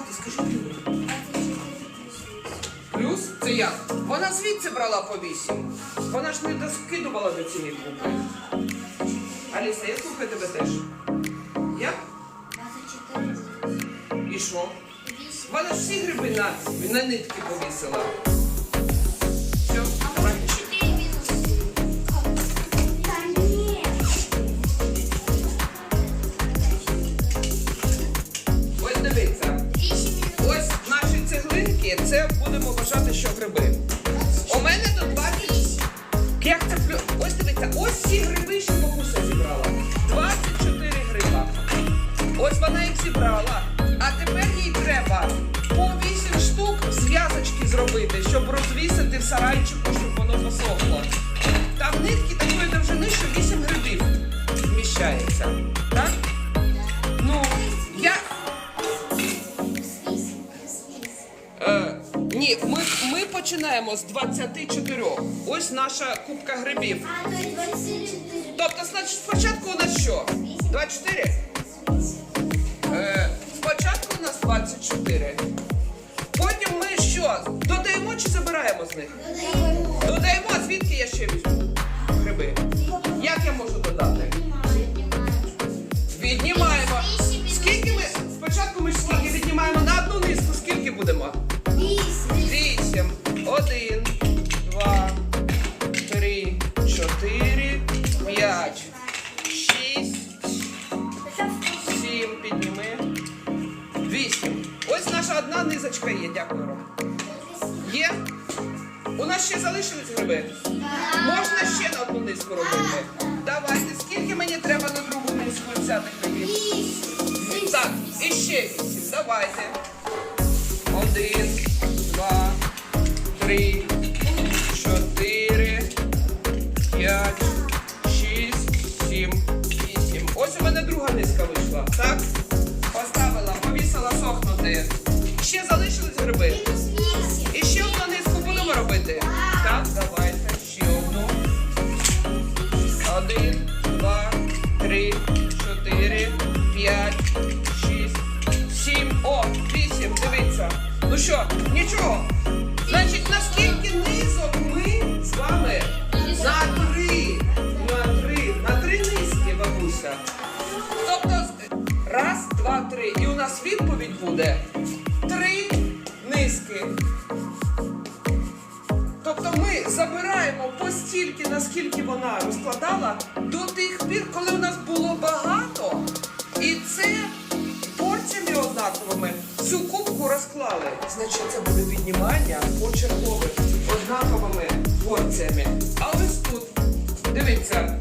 додавати, скажи плюс. Плюс це як? Вона звідси брала по вісім. Вона ж не доскидувала до цієї купи. Аліса, я слухаю тебе теж. Як? І що? Вона ж всі гриби на, на нитки повісила. Це будемо вважати, що гриби. У мене тут 20. Як це Ось дивіться, ось ці гриби, що бабуся зібрала. 24 гриба. Ось вона їх зібрала. А тепер їй треба по 8 штук зв'язочки зробити, щоб розвісити в сарайчику, щоб воно посохло. Там нитки такої довжини, що 8 грибів вміщається. Так? Ні, ми, ми починаємо з 24. Ось наша кубка грибів. Тобто, значить, спочатку у нас що? 24? Е, спочатку у нас 24. Потім ми що? Додаємо чи забираємо з них? Додаємо, а звідки я ще візьму гриби? Як я низочка є. Дякую, Ром. Є? У нас ще залишились гриби? Можна ще на одну низку робити? Давайте, скільки мені треба на другу низку взяти грибів? Так, і ще вісім. Давайте. Один, два, три, чотири, п'ять, шість, сім, вісім. Ось у мене друга низка вийшла. Так? Поставила, повісила сохнути. Ще залишились гриби. І ще одну низку будемо робити. Так, давайте. Ще одну. Один, два, три, чотири, п'ять, шість, сім. О, вісім. Дивіться. Ну що, нічого. Значить, наскільки низок ми з вами? На три. На три. На три низки, бабуся. Тобто, раз, два, три. І у нас відповідь буде три низки. Тобто ми забираємо постільки, наскільки вона розкладала, до тих пір, коли у нас було багато, і це порціями однаковими всю кубку розклали. Значить, це буде віднімання почергових однаковими порціями. А ось тут, дивіться,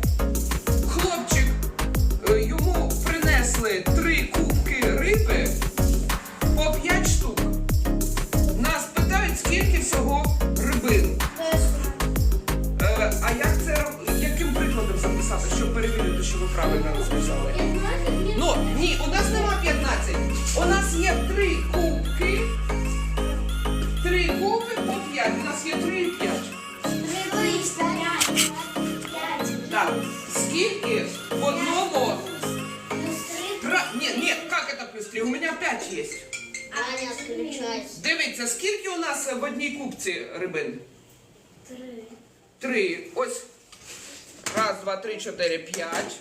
всього рибин. Е, а як це яким прикладом записати, щоб перевірити, що ви правильно розписали? Ну ні, у нас нема 15. У нас є три кубки. Три кубки по 5. У нас є 3 і 5. Так, скільки в одному. Ні, ні, як це плюс 3? У мене 5 є. Аня включается. Дивіться, скільки у нас в одній кубці рибин? Три. Три. Ось. Раз, два, три, чотири, п'ять.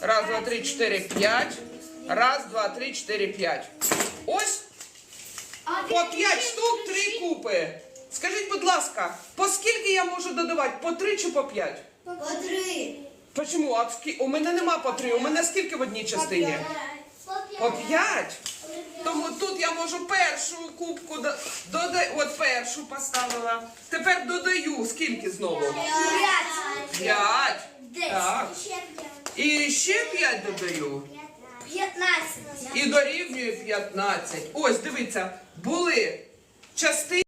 Раз, два, три, чотири, п'ять. Раз, два, три, чотири, п'ять. Ось по п'ять штук три купи. Скажіть, будь ласка, по скільки я можу додавати? По три чи по п'ять? По три. Почому? А у мене нема по три. У мене скільки в одній частині? По п'ять. Тому тут я можу першу кубку додати. от першу поставила. Тепер додаю скільки знову? П'ять. Так. І ще п'ять додаю. П'ятнадцять. І дорівнює 15. Ось, дивіться, були частини.